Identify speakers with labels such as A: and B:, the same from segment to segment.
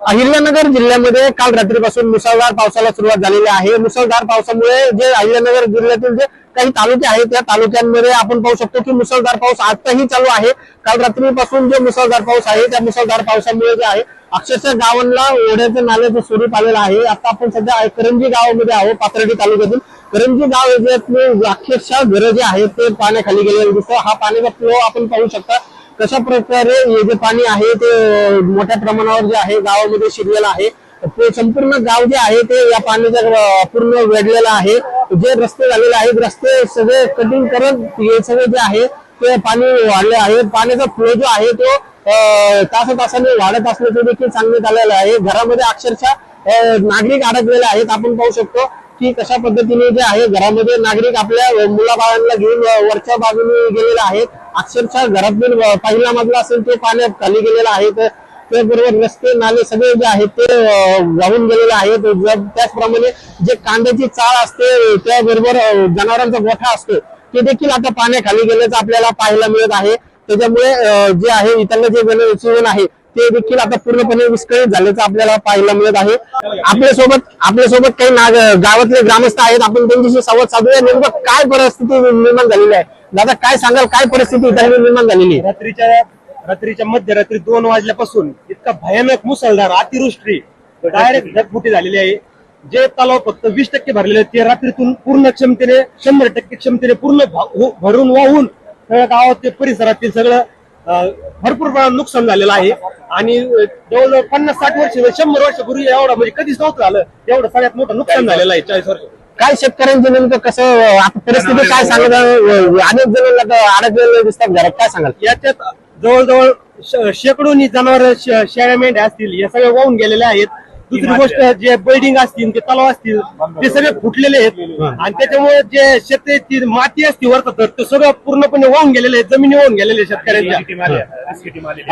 A: अहिल्यानगर जिल्ह्यामध्ये काल रात्रीपासून मुसळधार पावसाला सुरुवात झालेली आहे. मुसळधार पावसामुळे जे अहिल्यानगर जिल्ह्यातील जे काही तालुके आहेत त्या तालुक्यांमध्ये आपण पाहू शकतो की मुसळधार पाऊस आताही चालू आहे. काल रात्रीपासून जे मुसळधार पाऊस आहे त्या मुसळधार पावसामुळे जे आहे अक्षरशः गावांना ओढ्याचं नाल्याचं स्वरूप आलेलं आहे. आता आपण सध्या आहे- करंजी गावामध्ये आहोत पाथर्डी तालुक्यातील करंजी गाव याच्यातले अक्षरशः घरं जे आहेत ते पाण्याखाली गेलेलं दिसतं हा पाण्याचा फ्लो आपण पाहू शकता. कशा प्रकारे हे जे पाणी आहे ते मोठ्या प्रमाणावर जे आहे गावामध्ये शिरलेलं आहे ते संपूर्ण गाव जे आहे ते या पाण्याच्या पूर्ण वेढलेलं आहे. जे रस्ते झालेले आहेत रस्ते सगळे कटिंग करत हे सगळे जे आहे ते पाणी वाढले आहे. पाण्याचा फ्लो जो आहे तो अं, तासातासाने वाढत असल्याचं देखील सांगण्यात आलेलं आहे. घरामध्ये अक्षरशः नागरिक अडकलेले आहेत आपण पाहू शकतो की कशा पद्धतीने जे आहे घरामध्ये नागरिक आपल्या मुलाबाळांना घेऊन वरच्या बाजूने गेलेले आहेत. अक्षरशः घरातील पहिला मजला असेल ते पाण्यात खाली गेलेला आहे. तर त्याचबरोबर रस्ते नाले सगळे जे आहेत ते वाहून गेलेले आहेत. त्याचप्रमाणे जे कांद्याची चाळ असते त्याबरोबर जनावरांचा गोठा असतो ते देखील आता पाण्याखाली गेल्याचं आपल्याला पाहायला मिळत आहे. त्याच्यामुळे जे आहे इथलं जे जनजीवन आहे ते देखील आता पूर्णपणे विस्कळीत झाल्याचं आपल्याला पाहायला मिळत आहे. आपल्यासोबत आपल्यासोबत काही नाग गावातले ग्रामस्थ आहेत. आपण त्यांच्याशी संवाद साधूया. नेमकं काय परिस्थिती निर्माण झालेली आहे? दादा काय सांगाल? काय परिस्थिती इथं निर्माण झालेली? आहे
B: रात्रीच्या रात्रीच्या मध्यरात्री दोन वाजल्यापासून इतका भयानक मुसळधार अतिवृष्टी डायरेक्ट ढगफुटी झालेली आहे. जे तलाव फक्त वीस टक्के भरलेले आहेत ते रात्रीतून पूर्ण क्षमतेने शंभर टक्के क्षमतेने पूर्ण हो- भरून वाहून सगळ्या गावात ते परिसरातील सगळं भरपूर प्रमाणात नुकसान झालेलं आहे. आणि जवळजवळ पन्नास साठ वर्ष शंभर वर्षापूर्वी एवढं म्हणजे कधीच नव्हतं झालं. एवढं सगळ्यात मोठं नुकसान झालेलं आहे. चाळीस वर्ष.
A: काय शेतकऱ्यांचं नेमकं कसं आता परिस्थिती काय सांगत अनेक जण आता अडकलेले दिसतात घरात. काय सांगाल?
B: याच्यात जवळजवळ श- शेकडोनी जनावर शेळ्या मेंढ्या असतील या सगळ्या वाहून गेलेल्या आहेत. दुसरी गोष्ट जे बिल्डिंग असतील ते तलाव असतील ते सगळे फुटलेले आहेत. आणि त्याच्यामुळे जे शेतीची माती असते वरचं तर ते सगळं पूर्णपणे वाहून गेलेले आहेत जमिनी वाहून गेलेले आहेत शेतकऱ्यांच्या.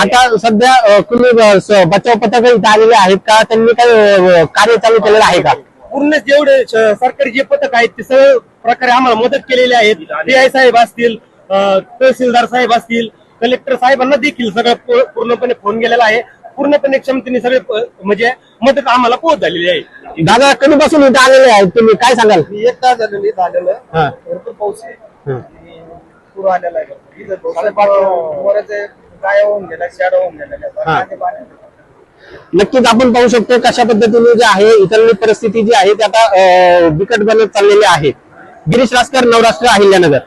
A: आता सध्या तुम्ही बचाव पथक इथं आलेले आहेत का? त्यांनी काही कार्य चालू केलेलं आहे का?
B: पूर्ण जेवढे सरकारी जे पथक आहेत ते सगळे प्रकारे आम्हाला मदत केलेली आहेत. पीआय साहेब असतील तहसीलदार साहेब असतील कलेक्टर साहेबांना देखील सगळं पू- पूर्णपणे फोन गेलेला आहे. पूर्णपणे क्षमतेने सगळे प- म्हणजे मदत आम्हाला पोहोच झालेली आहे.
A: दादा कधीपासून इथं आलेले आहेत? तुम्ही काय सांगाल?
B: एक तास झालेलं झालेलं
A: हा.
B: भरपूर पाऊस आहे.
A: हं.
B: आणि पूर आलेला आहे. इथं साडेपाच वराचे गाय होऊन शेड होऊन
A: हा.
B: पाण्यात
A: नक्कीच आपण पाहू शकतो कशा पद्धतीने जे आहे इथली परिस्थिती जी आहे ती आता अं, बिकट बनत चाललेली आहे. गिरीश रासकर नवराष्ट्र अहिल्यानगर.